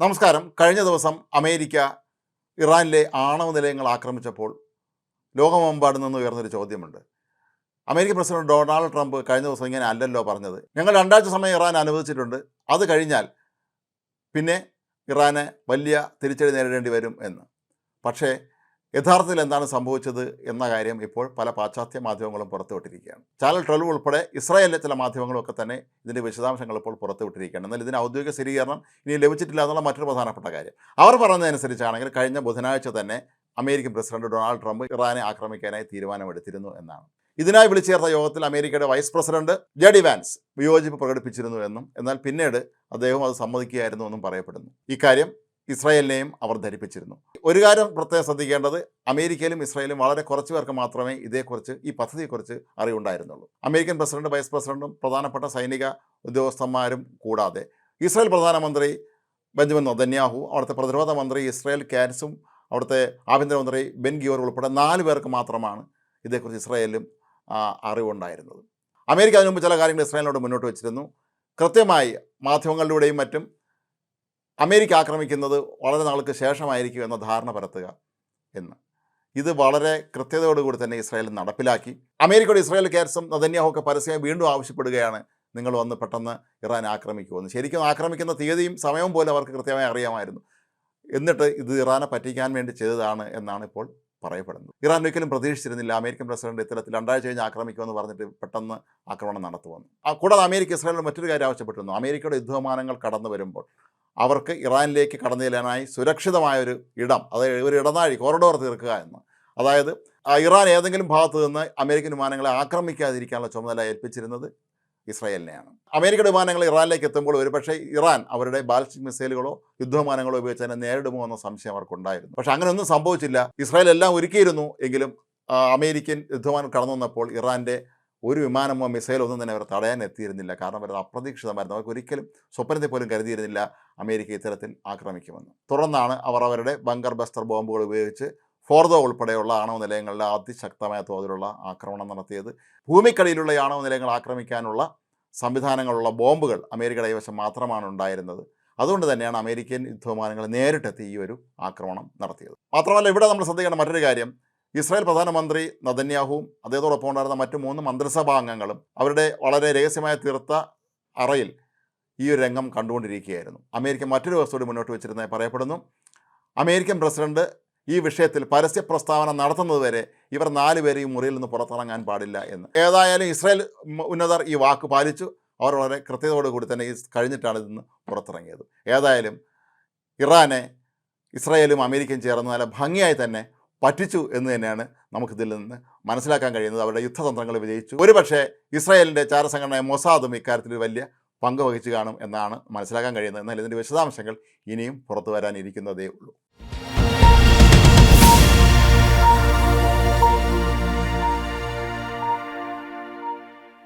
നമസ്കാരം. കഴിഞ്ഞ ദിവസം അമേരിക്ക ഇറാനിലെ ആണവ നിലയങ്ങൾ ആക്രമിച്ചപ്പോൾ ലോകമെമ്പാടും നിന്ന് ഉയർന്നൊരു ചോദ്യമുണ്ട്. അമേരിക്കൻ പ്രസിഡന്റ് ഡൊണാൾഡ് ട്രംപ് കഴിഞ്ഞ ദിവസം ഇങ്ങനെ അല്ലല്ലോ പറഞ്ഞത്. ഞങ്ങൾ രണ്ടാഴ്ച സമയം ഇറാൻ അനുവദിച്ചിട്ടുണ്ട്. അത് കഴിഞ്ഞാൽ പിന്നെ ഇറാനെ വലിയ തിരിച്ചടി നേരിടേണ്ടി വരും എന്ന്. പക്ഷേ യഥാർത്ഥത്തിൽ എന്താണ് സംഭവിച്ചത് എന്ന കാര്യം ഇപ്പോൾ പല പാശ്ചാത്യ മാധ്യമങ്ങളും പുറത്തുവിട്ടിരിക്കുകയാണ്. ചാനൽ ട്വൽവ് ഉൾപ്പെടെ ഇസ്രായേലിലെ ചില മാധ്യമങ്ങളൊക്കെ തന്നെ ഇതിന്റെ വിശദാംശങ്ങൾ ഇപ്പോൾ പുറത്തുവിട്ടിരിക്കുകയാണ്. എന്നാൽ ഇതിന് ഔദ്യോഗിക സ്ഥിരീകരണം ഇനി ലഭിച്ചിട്ടില്ല എന്നുള്ള മറ്റൊരു പ്രധാനപ്പെട്ട കാര്യം. അവർ പറഞ്ഞതനുസരിച്ചാണെങ്കിൽ കഴിഞ്ഞ ബുധനാഴ്ച തന്നെ അമേരിക്കൻ പ്രസിഡന്റ് ഡൊണാൾഡ് ട്രംപ് ഇറാനെ ആക്രമിക്കാനായി തീരുമാനമെടുത്തിരുന്നു എന്നാണ്. ഇതിനായി വിളിച്ചു ചേർത്ത യോഗത്തിൽ അമേരിക്കയുടെ വൈസ് പ്രസിഡന്റ് ജെഡി വാൻസ് വിയോജിപ്പ് പ്രകടിപ്പിച്ചിരുന്നു എന്നും എന്നാൽ പിന്നീട് അദ്ദേഹം അത് സമ്മതിക്കുകയായിരുന്നു എന്നും പറയപ്പെടുന്നു. ഇക്കാര്യം ഇസ്രായേലിനെയും അവർ ധരിപ്പിച്ചിരുന്നു. ഒരു കാര്യം പ്രത്യേകം ശ്രദ്ധിക്കേണ്ടത് അമേരിക്കയിലും ഇസ്രായേലും വളരെ കുറച്ച് പേർക്ക് മാത്രമേ ഇതേക്കുറിച്ച് ഈ പദ്ധതിയെക്കുറിച്ച് അറിവുണ്ടായിരുന്നുള്ളൂ. അമേരിക്കൻ പ്രസിഡന്റ് വൈസ് പ്രസിഡന്റും പ്രധാനപ്പെട്ട സൈനിക ഉദ്യോഗസ്ഥന്മാരും കൂടാതെ. ഇസ്രായേൽ പ്രധാനമന്ത്രി ബെഞ്ചമിൻ നദന്യാഹു അവിടുത്തെ പ്രതിരോധ മന്ത്രി ഇസ്രായേൽ കാൻസും അവിടുത്തെ ആഭ്യന്തരമന്ത്രി ബെൻ ഗിയോർ ഉൾപ്പെടെ നാല് പേർക്ക് മാത്രമാണ് ഇതേക്കുറിച്ച് ഇസ്രായേലും അറിവുണ്ടായിരുന്നത്. അമേരിക്ക അതിനു മുമ്പ് ചില കാര്യങ്ങൾ ഇസ്രായേലിനോട് മുന്നോട്ട് വെച്ചിരുന്നു. കൃത്യമായി മാധ്യമങ്ങളിലൂടെയും മറ്റും അമേരിക്ക ആക്രമിക്കുന്നത് വളരെ നാൾക്ക് ശേഷമായിരിക്കും എന്ന ധാരണ പരത്തുക എന്ന്. ഇത് വളരെ കൃത്യതയോടുകൂടി തന്നെ ഇസ്രായേൽ നടപ്പിലാക്കി. അമേരിക്കയുടെ ഇസ്രായേൽ കാൻസും നദന്യാഹൊക്കെ പരസ്യം വീണ്ടും ആവശ്യപ്പെടുകയാണ് നിങ്ങൾ വന്ന് പെട്ടെന്ന് ഇറാൻ ആക്രമിക്കുമെന്ന്. ശരിക്കും ആക്രമിക്കുന്ന തീയതിയും സമയവും പോലും അവർക്ക് കൃത്യമായി അറിയാമായിരുന്നു. എന്നിട്ട് ഇത് ഇറാനെ പറ്റിക്കാൻ വേണ്ടി ചെയ്തതാണ് എന്നാണ് ഇപ്പോൾ പറയപ്പെടുന്നത്. ഇറാൻ ഒരിക്കലും പ്രതീക്ഷിച്ചിരുന്നില്ല അമേരിക്കൻ പ്രസിഡന്റ് ഇത്തരത്തിൽ രണ്ടാഴ്ച കഴിഞ്ഞ് ആക്രമിക്കുമെന്ന് പറഞ്ഞിട്ട് പെട്ടെന്ന് ആക്രമണം നടത്തുമെന്ന്. കൂടാതെ അമേരിക്ക ഇസ്രായേലിൽ മറ്റൊരു കാര്യം ആവശ്യപ്പെട്ടിരുന്നു. അമേരിക്കയുടെ യുദ്ധവിമാനങ്ങൾ കടന്നു വരുമ്പോൾ അവർക്ക് ഇറാനിലേക്ക് കടന്നു ചെല്ലാനായി സുരക്ഷിതമായ ഒരു ഇടം അതായത് ഒരു ഇടനാഴി കോറിഡോർ തീർക്കുക എന്ന്. അതായത് ഇറാൻ ഏതെങ്കിലും ഭാഗത്ത് നിന്ന് അമേരിക്കൻ വിമാനങ്ങളെ ആക്രമിക്കാതിരിക്കാനുള്ള ചുമതല ഏൽപ്പിച്ചിരുന്നത് ഇസ്രായേലിനെയാണ്. അമേരിക്കയുടെ വിമാനങ്ങൾ ഇറാനിലേക്ക് എത്തുമ്പോൾ ഒരുപക്ഷെ ഇറാൻ അവരുടെ ബാലിസ്റ്റിക് മിസൈലുകളോ യുദ്ധവിമാനങ്ങളോ ഉപയോഗിച്ച് തന്നെ നേരിടുമോ എന്ന സംശയം അവർക്കുണ്ടായിരുന്നു. പക്ഷെ അങ്ങനെയൊന്നും സംഭവിച്ചില്ല. ഇസ്രായേൽ എല്ലാം ഒരുക്കിയിരുന്നു. എങ്കിലും അമേരിക്കൻ യുദ്ധവിമാനം കടന്നു വന്നപ്പോൾ ഇറാന്റെ ഒരു വിമാനമോ മിസൈലോ ഒന്നും തന്നെ അവർ തടയാൻ എത്തിയിരുന്നില്ല. കാരണം അവർ അപ്രതീക്ഷിതമായിരുന്നു. അവർക്ക് ഒരിക്കലും സ്വപ്നത്തെ പോലും കരുതിയിരുന്നില്ല അമേരിക്ക ഇത്തരത്തിൽ ആക്രമിക്കുമെന്ന്. തുടർന്നാണ് അവർ അവരുടെ ബങ്കർ ബസ്റ്റർ ബോംബുകൾ ഉപയോഗിച്ച് ഫോർദോ ഉൾപ്പെടെയുള്ള ആണവ നിലയങ്ങളുടെ അതിശക്തമായ തോതിലുള്ള ആക്രമണം നടത്തിയത്. ഭൂമിക്കടിയിലുള്ള ആണവ നിലയങ്ങൾ ആക്രമിക്കാനുള്ള സംവിധാനങ്ങളുള്ള ബോംബുകൾ അമേരിക്ക കൈവശം മാത്രമാണ് ഉണ്ടായിരുന്നത്. അതുകൊണ്ട് തന്നെയാണ് അമേരിക്കൻ യുദ്ധവിമാനങ്ങൾ നേരിട്ടെത്തി ഈ ഒരു ആക്രമണം നടത്തിയത്. മാത്രമല്ല ഇവിടെ നമ്മൾ ശ്രദ്ധിക്കേണ്ട മറ്റൊരു കാര്യം. ഇസ്രായേൽ പ്രധാനമന്ത്രി നദന്യാഹുവും അദ്ദേഹത്തോടൊപ്പം ഉണ്ടായിരുന്ന മറ്റു മൂന്ന് മന്ത്രിസഭാ അംഗങ്ങളും അവരുടെ വളരെ രഹസ്യമായ തീർത്ത അറയിൽ ഈ ഒരു രംഗം കണ്ടുകൊണ്ടിരിക്കുകയായിരുന്നു. അമേരിക്ക മറ്റൊരു വസ്തുകൂടി മുന്നോട്ട് വെച്ചിരുന്നതായി പറയപ്പെടുന്നു. അമേരിക്കൻ പ്രസിഡന്റ് ഈ വിഷയത്തിൽ പരസ്യ പ്രസ്താവന നടത്തുന്നതുവരെ ഇവർ നാലുപേരെയും മുറിയിൽ നിന്ന് പുറത്തിറങ്ങാൻ പാടില്ല എന്ന്. ഏതായാലും ഇസ്രായേൽ ഉന്നതർ ഈ വാക്ക് പാലിച്ചു. അവർ വളരെ കൃത്യതയോടുകൂടി തന്നെ ഈ കഴിഞ്ഞിട്ടാണ് ഇതിന്ന് പുറത്തിറങ്ങിയത്. ഏതായാലും ഇറാനെ ഇസ്രായേലും അമേരിക്കയും ചേർന്ന് നല്ല ഭംഗിയായി തന്നെ പറ്റിച്ചു എന്ന് തന്നെയാണ് നമുക്കിതിൽ നിന്ന് മനസ്സിലാക്കാൻ കഴിയുന്നത്. അവരുടെ യുദ്ധതന്ത്രങ്ങൾ വിജയിച്ചു. ഒരുപക്ഷെ ഇസ്രായേലിന്റെ ചാരസംഘടനയായ മൊസാദും ഇക്കാര്യത്തിൽ വലിയ പങ്ക് വഹിച്ചു കാണും എന്നാണ് മനസ്സിലാക്കാൻ കഴിയുന്നത്. എന്നാൽ ഇതിന്റെ വിശദാംശങ്ങൾ ഇനിയും പുറത്തു വരാനിരിക്കുന്നതേ ഉള്ളൂ.